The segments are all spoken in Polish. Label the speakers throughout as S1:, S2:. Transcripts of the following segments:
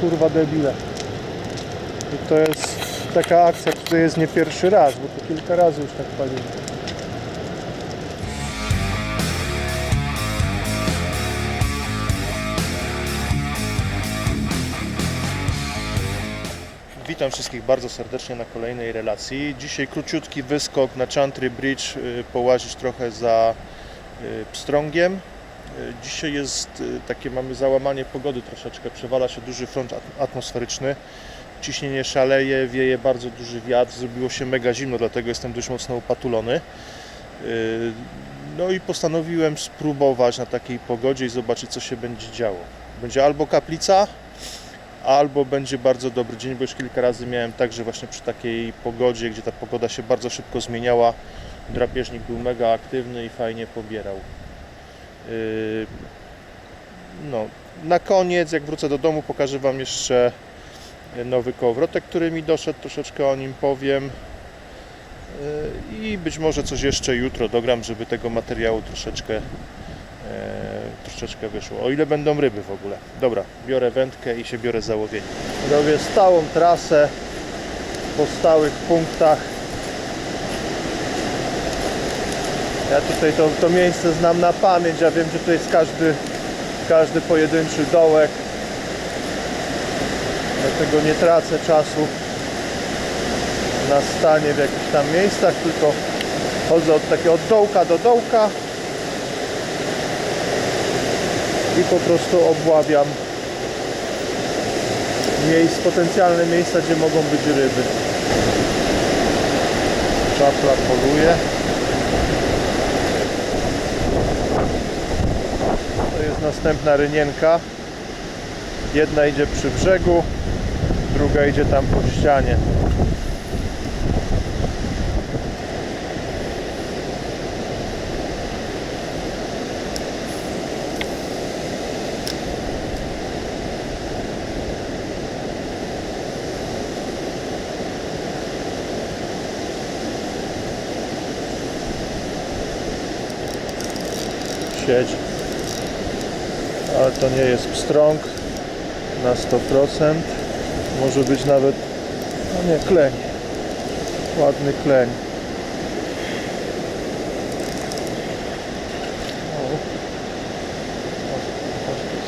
S1: kurwa debile. I to jest taka akcja, która jest nie pierwszy raz, bo to kilka razy już tak palimy. Witam wszystkich bardzo serdecznie na kolejnej relacji. Dzisiaj króciutki wyskok na Chantry Bridge, y, połazić trochę za y, Pstrągiem. Dzisiaj jest y, takie, mamy załamanie pogody troszeczkę, przewala się duży front at- atmosferyczny. Ciśnienie szaleje, wieje bardzo duży wiatr, zrobiło się mega zimno, dlatego jestem dość mocno upatulony. Y, No i postanowiłem spróbować na takiej pogodzie i zobaczyć co się będzie działo. Będzie albo kaplica, albo będzie bardzo dobry dzień, bo już kilka razy miałem tak, że właśnie przy takiej pogodzie, gdzie ta pogoda się bardzo szybko zmieniała, drapieżnik był mega aktywny i fajnie pobierał. Yy, No, na koniec, jak wrócę do domu, pokażę Wam jeszcze nowy kołowrotek, który mi doszedł, troszeczkę o nim powiem. Yy, I być może coś jeszcze jutro dogram, żeby tego materiału troszeczkę e, troszeczkę wyszło. O ile będą ryby w ogóle. Dobra, biorę wędkę i się biorę za łowienie. Robię stałą trasę po stałych punktach. Ja tutaj to, to miejsce znam na pamięć, ja wiem, że to jest każdy, każdy pojedynczy dołek. Dlatego nie tracę czasu na stanie w jakichś tam miejscach, tylko chodzę od takiego od dołka do dołka i po prostu obławiam miejsc, potencjalne miejsca, gdzie mogą być ryby. Czapla poluje. To jest następna rynienka. Jedna idzie przy brzegu, druga idzie tam po ścianie. siedzi. To nie jest pstrąg na 100%. Może być nawet, no nie, kleń. Ładny kleń.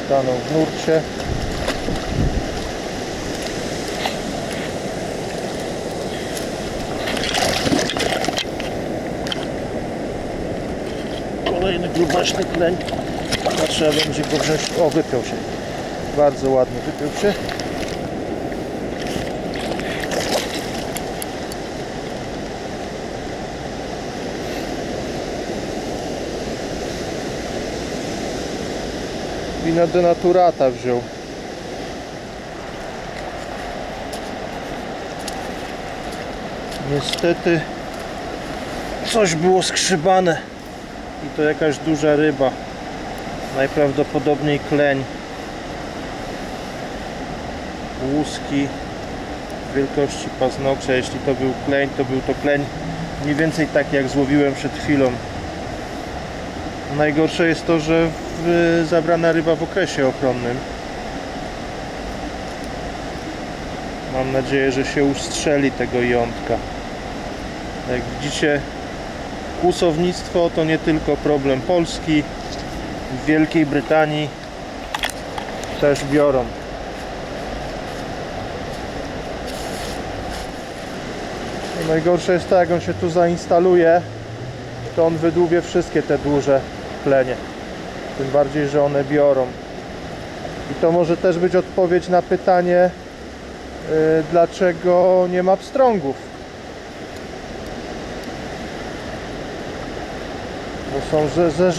S1: Stanął w nurcie. Kolejny grubaśny kleń. A trzeba będzie go wziąć. O, wypiął się. Bardzo ładnie wypiął się. I na denaturata wziął. Niestety coś było skrzybane i to jakaś duża ryba najprawdopodobniej kleń. Łuski wielkości paznokcia. Jeśli to był kleń to był to kleń mniej więcej tak jak złowiłem przed chwilą. Najgorsze jest to, że zabrana ryba w okresie ochronnym. Mam nadzieję, że się ustrzeli tego jątka jak widzicie kłusownictwo to nie tylko problem Polski w Wielkiej Brytanii też biorą. No najgorsze jest to, jak on się tu zainstaluje, to on wydłubie wszystkie te duże plenie. Tym bardziej, że one biorą. I to może też być odpowiedź na pytanie, yy, dlaczego nie ma pstrągów. Bo są ze,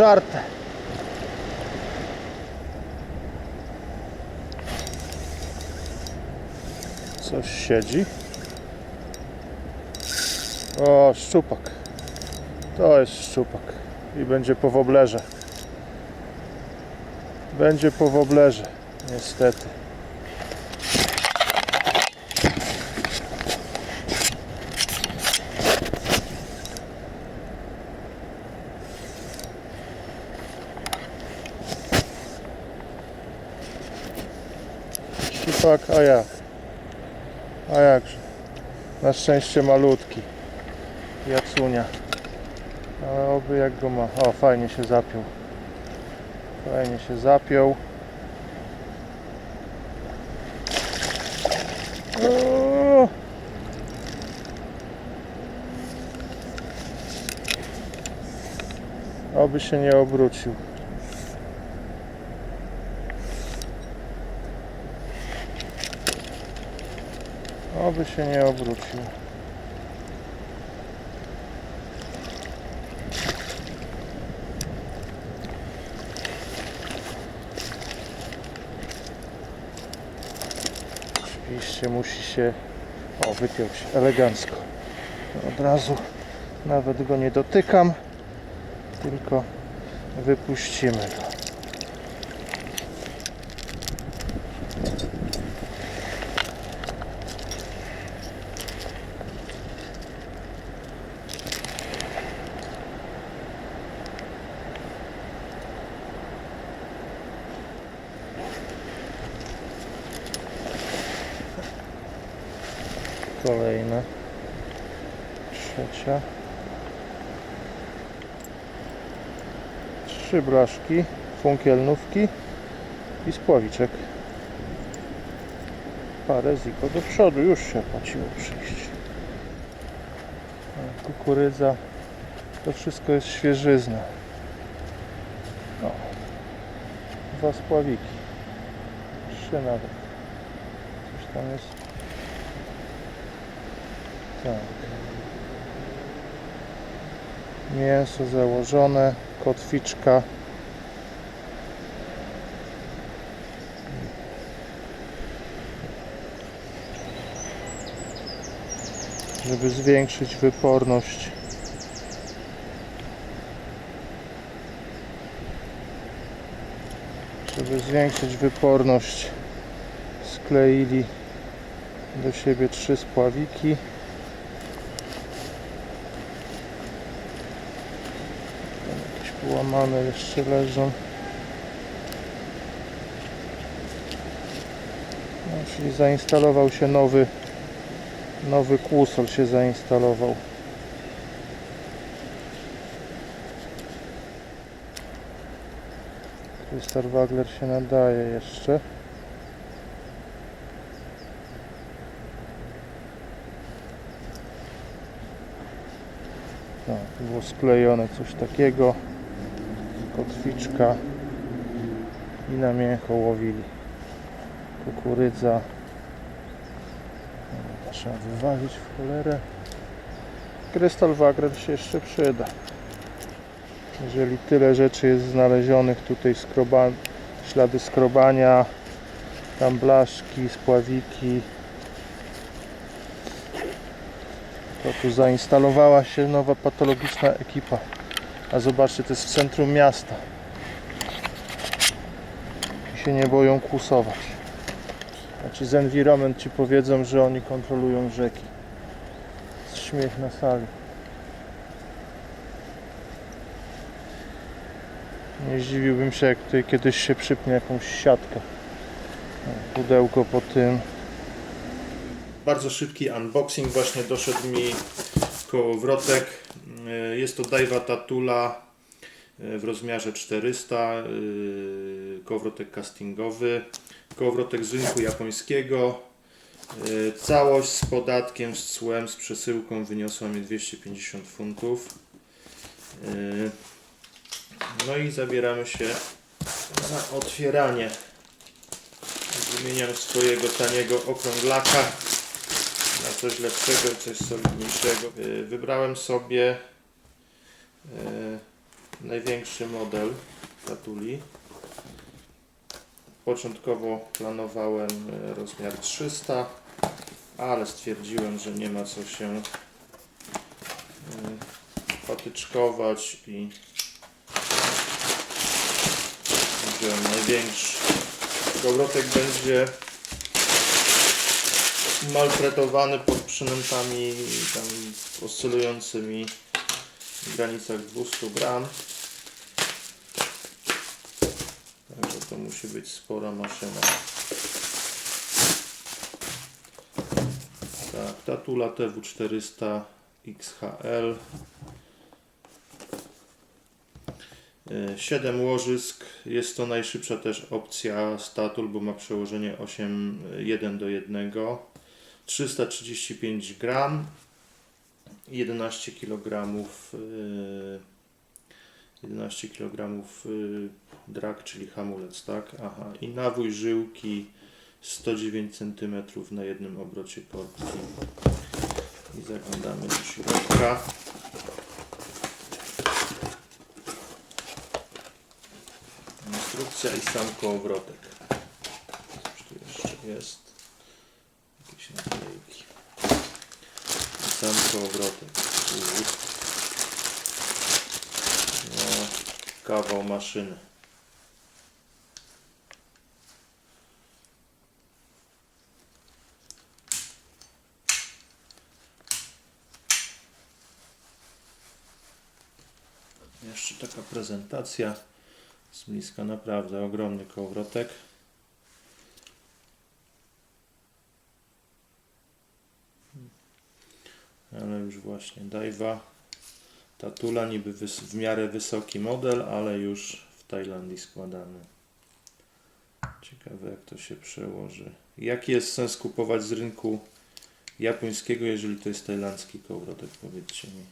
S1: Coś siedzi. O, szczupak. To jest szczupak. I będzie po woblerze. Będzie po woblerze. Niestety. Szczupak, a jak? Na szczęście malutki. Jacunia. Ale oby jak go ma. O, fajnie się zapiął. Fajnie się zapiął. Oby się nie obrócił. Oby się nie obrócił. Oczywiście musi się... O, wypiął się elegancko. Od razu nawet go nie dotykam, tylko wypuścimy go. Trzy blaszki, funkielnówki i spławiczek. Parę ziko do przodu, już się opłaciło przyjść. Kukurydza. To wszystko jest świeżyzna. O. Dwa spławiki. Trzy nawet. Coś tam jest. Tak. Mięso założone, kotwiczka. Żeby zwiększyć wyporność. Żeby zwiększyć wyporność skleili do siebie trzy spławiki. Połamane jeszcze leżą. No, czyli zainstalował się nowy nowy kłusol się zainstalował. Krystal Wagler się nadaje jeszcze. No, było sklejone coś takiego. Kotwiczka. I na mięcho łowili. Kukurydza. Trzeba wywalić w cholerę. Krystal Wagner się jeszcze przyda. Jeżeli tyle rzeczy jest znalezionych tutaj, skroba, ślady skrobania, tam blaszki, spławiki, to tu zainstalowała się nowa patologiczna ekipa. A zobaczcie, to jest w centrum miasta. I się nie boją kłusować. Znaczy z Environment ci powiedzą, że oni kontrolują rzeki. Śmiech na sali. Nie zdziwiłbym się, jak tutaj kiedyś się przypnie jakąś siatkę. Pudełko po tym. Bardzo szybki unboxing właśnie doszedł mi kołowrotek. Y, Jest to Daiwa Tatula y, w rozmiarze 400. y, Kołowrotek castingowy. Kołowrotek z rynku japońskiego. Całość z podatkiem, z cłem, z przesyłką wyniosła mi 250 funtów. No i zabieramy się za otwieranie. Wymieniam swojego taniego okrąglaka na coś lepszego, coś solidniejszego. Y, Wybrałem sobie y, największy model Tatuli. Początkowo planowałem y, rozmiar 300, ale stwierdziłem, że nie ma co się patyczkować i wziąłem największy. Kołowrotek będzie maltretowany pod przynętami tam oscylującymi w granicach 200 gram. Także to musi być spora maszyna. Tatula TW400 XHL. 7 łożysk. Jest to najszybsza też opcja Statul, bo ma przełożenie 8 1 do 1. 335 gram. 11 kg. y, 11 kg drag, czyli hamulec, tak? Aha. I nawój żyłki 109 cm na jednym obrocie portki. I zaglądamy do środka. Instrukcja i sam kołowrotek. Coś tu jeszcze jest. Kołowrotek. U. No, kawał maszyny. Jeszcze taka prezentacja z bliska naprawdę ogromny kołowrotek. Ale już właśnie Daiwa Tatula niby w miarę wysoki model, ale już w Tajlandii składany. Ciekawe jak to się przełoży. Jaki jest sens kupować z rynku japońskiego, jeżeli to jest tajlandzki kołowrotek, powiedzcie mi.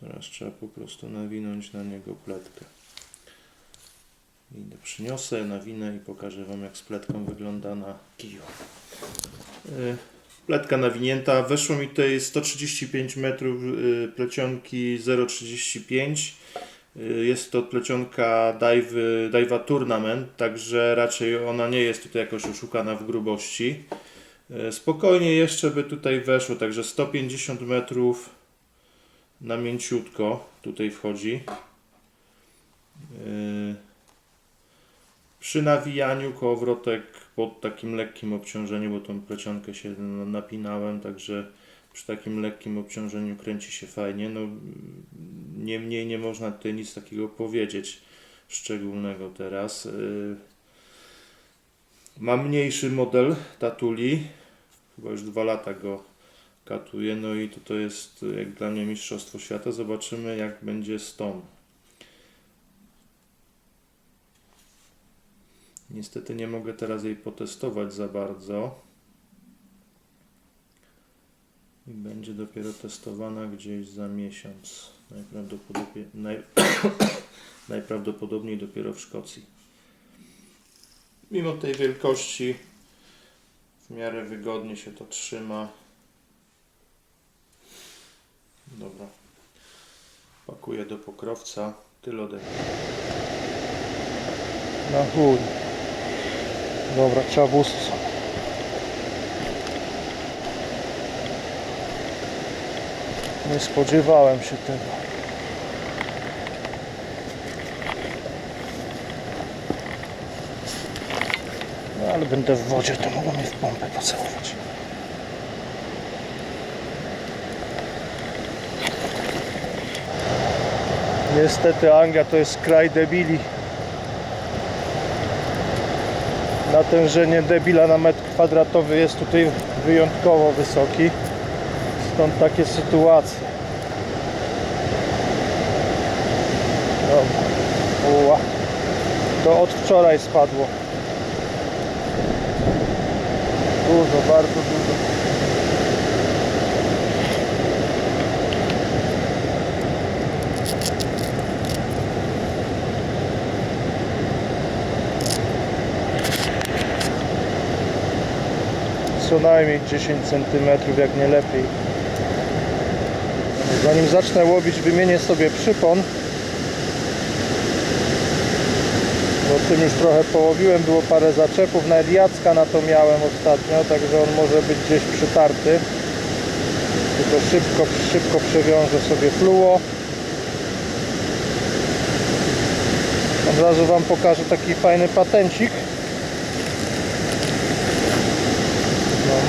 S1: Teraz trzeba po prostu nawinąć na niego pletkę. Idę, przyniosę, nawinę i pokażę Wam jak z pletką wygląda na kiju. Y, Pletka nawinięta. Weszło mi tutaj 135 metrów y, plecionki 0,35. Y, Jest to plecionka Daiwa Tournament, także raczej ona nie jest tutaj jakoś oszukana w grubości. Spokojnie jeszcze by tutaj weszło, także 150 metrów na mięciutko tutaj wchodzi. Yy, Przy nawijaniu kołowrotek pod takim lekkim obciążeniem, bo tą plecionkę się napinałem, także przy takim lekkim obciążeniu kręci się fajnie. No, niemniej nie można tutaj nic takiego powiedzieć szczególnego teraz. Yy, Mam mniejszy model Tatuli, chyba już dwa lata go katuje. No i to, to jest y, jak dla mnie mistrzostwo świata. Zobaczymy jak będzie z tą. Niestety nie mogę teraz jej potestować za bardzo. I będzie dopiero testowana gdzieś za miesiąc. Najprawdopodobniej, naj, najprawdopodobniej dopiero w Szkocji. Mimo tej wielkości w miarę wygodnie się to trzyma. Dobra. Pakuję do pokrowca. Tyle ode mnie.
S2: Na chuj. Dobra, trzeba wóz. Nie spodziewałem się tego. No ale będę w wodzie, to mogą mnie w pompę pocałować. Niestety Anga to jest kraj debili. Natężenie debila na metr kwadratowy jest tutaj wyjątkowo wysoki. Stąd takie sytuacje. Uła. To od wczoraj spadło. Dużo, bardzo dużo. Co najmniej 10 cm, jak nie lepiej. Zanim zacznę łowić, wymienię sobie przypon. Bo tym już trochę połowiłem, było parę zaczepów, nawet Jacka na to miałem ostatnio, także on może być gdzieś przytarty. Tylko szybko, szybko przewiążę sobie fluo. Od razu Wam pokażę taki fajny patencik.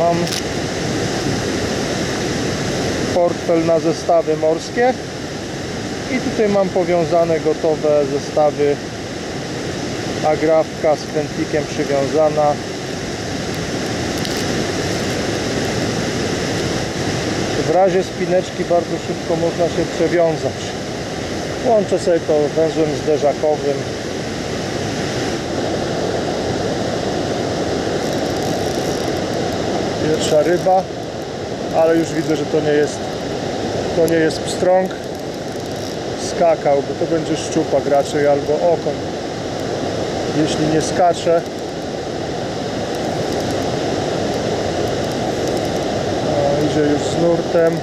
S2: mam portfel na zestawy morskie. I tutaj mam powiązane gotowe zestawy. Agrafka z krętlikiem przywiązana. W razie spineczki bardzo szybko można się przewiązać. Łączę sobie to węzłem zderzakowym Pierwsza ryba, ale już widzę, że to nie jest to nie jest pstrąg skakał, bo to będzie szczupak raczej albo okoń. Jeśli nie skacze, idzie już z nurtem.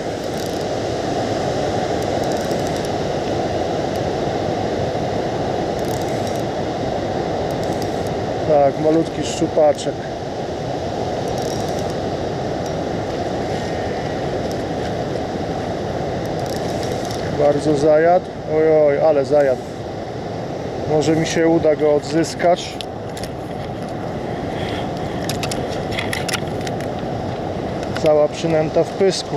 S2: Tak, malutki szczupaczek. Bardzo zajadł. Oj, oj, ale zajadł. Może mi się uda go odzyskać. Cała przynęta w pysku.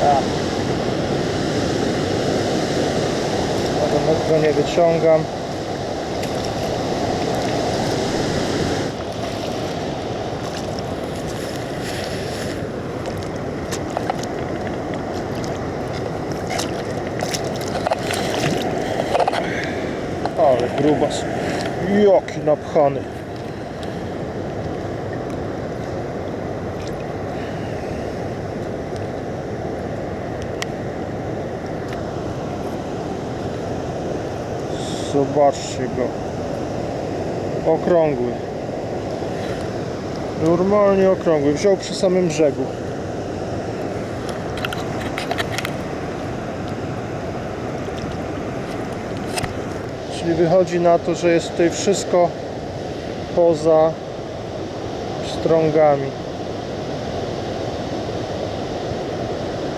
S2: Tak. Może go nie wyciągam. Ale grubas. Jaki napchany. Zobaczcie go. Okrągły. Normalnie okrągły. Wziął przy samym brzegu. Czyli wychodzi na to, że jest tutaj wszystko poza strągami.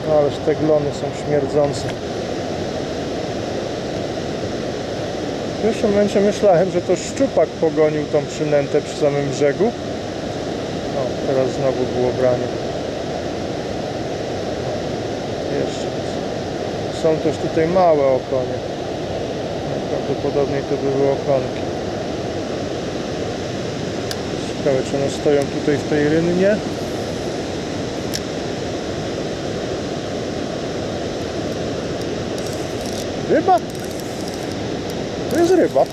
S2: No, ależ te glony są śmierdzące. W pierwszym momencie myślałem, że to szczupak pogonił tą przynętę przy samym brzegu. O, teraz znowu było branie. Jeszcze. Są też tutaj małe okonie. Prawdopodobnie to były okonki. Ciekawe, czy one stoją tutaj w tej rynnie. Ryba? Ryba.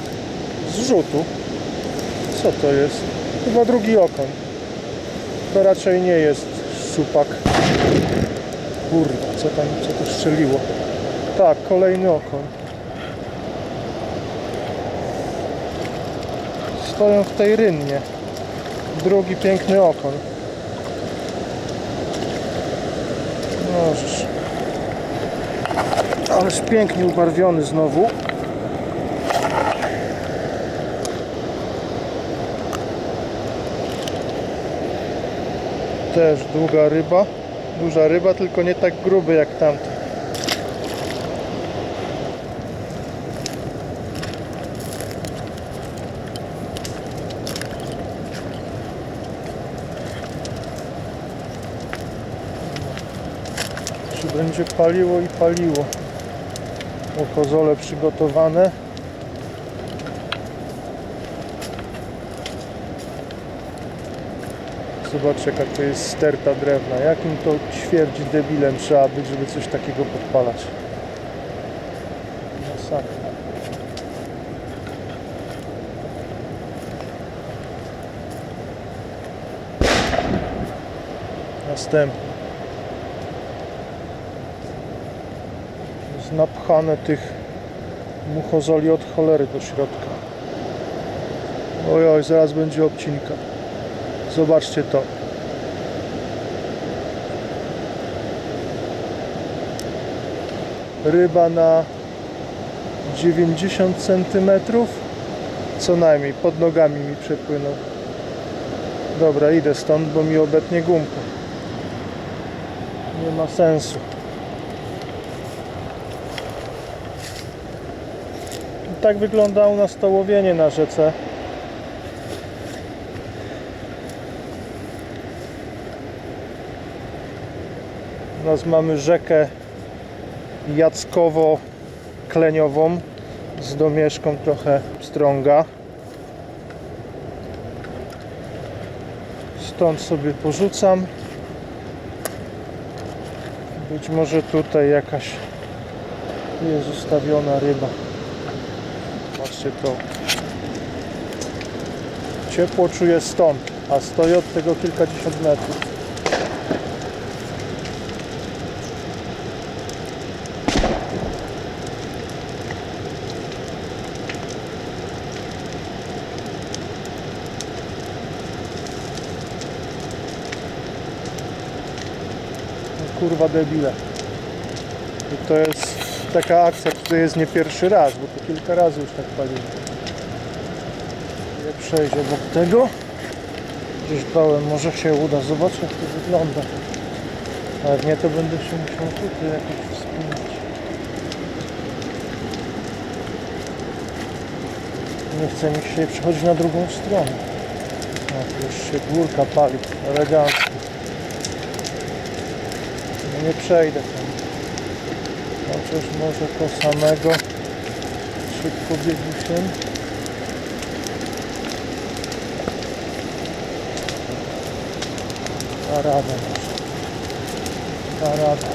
S2: Z rzutu. Co to jest? Chyba drugi okoń. To raczej nie jest szczupak. Kurwa, co tam, co to strzeliło? Tak, kolejny okoń. Stoją w tej rynnie. Drugi piękny okoń. Możesz. Ależ pięknie ubarwiony znowu. Też długa ryba. Duża ryba, tylko nie tak gruby jak tamty. Czy będzie paliło i paliło. Okozole przygotowane. Zobaczcie jaka to jest sterta drewna. Jakim to ćwierdzi debilem trzeba być, żeby coś takiego podpalać. Masakra. Następny. Jest napchane tych muchozoli od cholery do środka. Oj, oj, zaraz będzie obcinka. Zobaczcie to. Ryba na 90 cm co najmniej pod nogami mi przepłynął. Dobra, idę stąd, bo mi obetnie gumka. Nie ma sensu. I tak wygląda u nas na rzece. Nas mamy rzekę Jackowo-Kleniową z domieszką trochę strąga. Stąd sobie porzucam. Być może tutaj jakaś jest ustawiona ryba. Patrzcie to. Ciepło czuję stąd, a stoi od tego kilkadziesiąt metrów. Kurwa debile. I to jest taka akcja, która jest nie pierwszy raz, bo to kilka razy już tak paliłem. Nie przejdzie obok tego. Gdzieś bałem, może się uda. Zobaczę jak to wygląda. A jak nie, to będę się musiał tutaj jakoś wspinać. Nie chce mi się przechodzić na drugą stronę. Tu już się górka pali. Elegancko. No nie przejdę tam. Chociaż może to samego szybko biegusiem. Da radę. Da radę.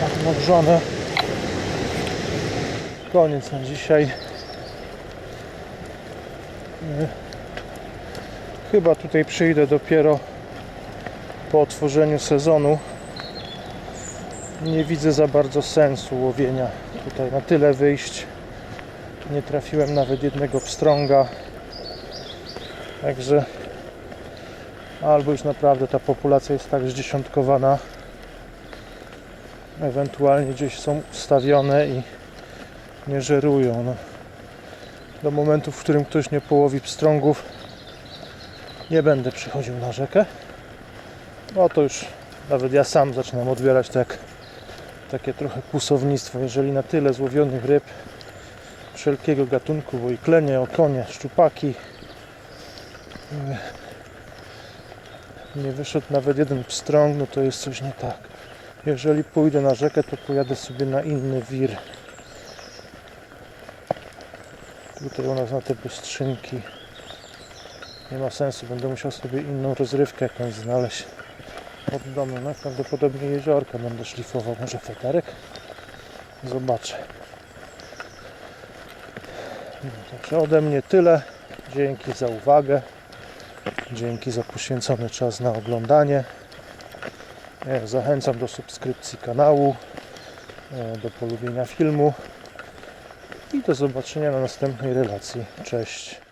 S2: Tak. Koniec na dzisiaj. Chyba tutaj przyjdę dopiero po otworzeniu sezonu. Nie widzę za bardzo sensu łowienia tutaj na tyle wyjść. Nie trafiłem nawet jednego pstrąga. Także albo już naprawdę ta populacja jest tak zdziesiątkowana. Ewentualnie gdzieś są ustawione i nie żerują. No do momentu, w którym ktoś nie połowi pstrągów, nie będę przychodził na rzekę. No to już nawet ja sam zaczynam odbierać to jak takie trochę kłusownictwo. Jeżeli na tyle złowionych ryb wszelkiego gatunku, bo i klenie, okonie, szczupaki, yy, nie wyszedł nawet jeden pstrąg, no to jest coś nie tak. Jeżeli pójdę na rzekę, to pojadę sobie na inny wir. Tutaj u nas na te bystrzynki nie ma sensu, będę musiał sobie inną rozrywkę jakąś znaleźć od domu. Najprawdopodobniej jeziorka będę szlifował, może feterek? Zobaczę. No, Także ode mnie tyle. Dzięki za uwagę. Dzięki za poświęcony czas na oglądanie. E, Zachęcam do subskrypcji kanału, e, do polubienia filmu i do zobaczenia na następnej relacji. Cześć.